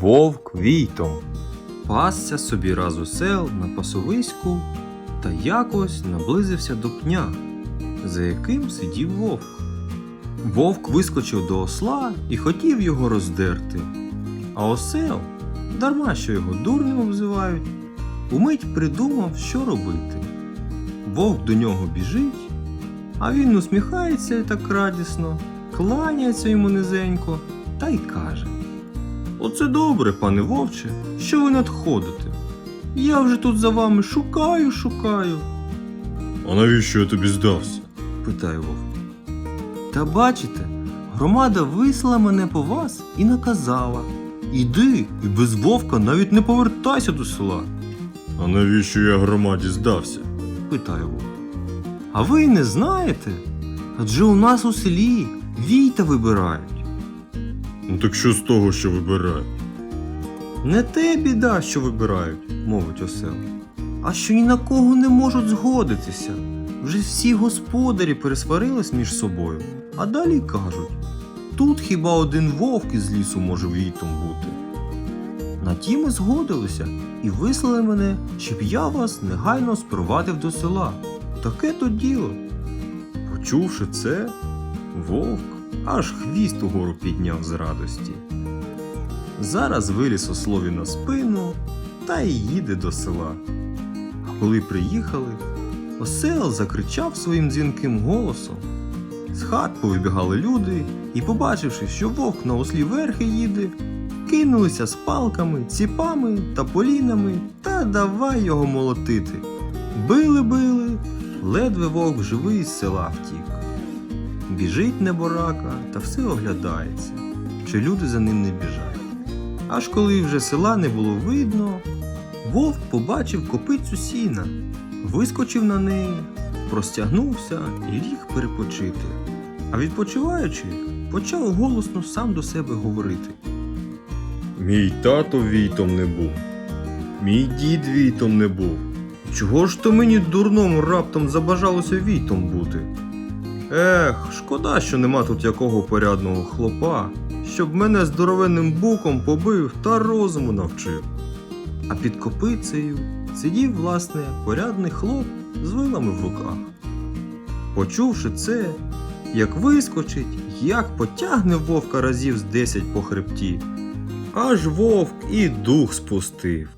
Вовк Війтом пасся собі раз у сел на пасовиську та якось наблизився до пня, за яким сидів вовк. Вовк вискочив до осла і хотів його роздерти. А осел, дарма що його дурним обзивають, умить придумав, що робити. Вовк до нього біжить, а він усміхається так радісно, кланяється йому низенько та й каже: Оце добре, пане вовче, що ви надходите. Я вже тут за вами шукаю, шукаю. А навіщо я тобі здався? питає вовк. Та бачите, громада вислала мене по вас і наказала. Іди і без вовка навіть не повертайся до села, А навіщо я громаді здався? питає вовк. А ви не знаєте? Адже у нас у селі війта вибирають. Ну так що з того, що вибираю? Не те біда, що вибирають, мовить осел, а що ні на кого не можуть згодитися. Вже всі господарі пересварились між собою, а далі кажуть: тут хіба один вовк із лісу може війтом бути. На ті ми згодилися і вислали мене, щоб я вас негайно спровадив до села. Таке то діло. Почувши це, вовк аж хвіст угору підняв з радості. Зараз виліз ослові на спину та й їде до села. А коли приїхали, осел закричав своїм дзвінким голосом. З хат повибігали люди і, побачивши, що вовк на ослі верхи їде, кинулися з палками, ціпами та полінами та давай його молотити. Били, били, ледве вовк живий з села втік. Біжить неборака та все оглядається, чи люди за ним не біжать. Аж коли вже села не було видно, вовк побачив копицю сіна, вискочив на неї, простягнувся і ліг перепочити. А відпочиваючи, почав голосно сам до себе говорити. Мій тато війтом не був. Мій дід війтом не був. Чого ж то мені дурному раптом забажалося війтом бути? Ех, шкода, що нема тут якого порядного хлопа, щоб мене здоровенним буком побив та розуму навчив. А під копицею сидів, власне, порядний хлоп з вилами в руках. Почувши це, як вискочить, як потягне вовка разів з десять по хребті, аж вовк і дух спустив.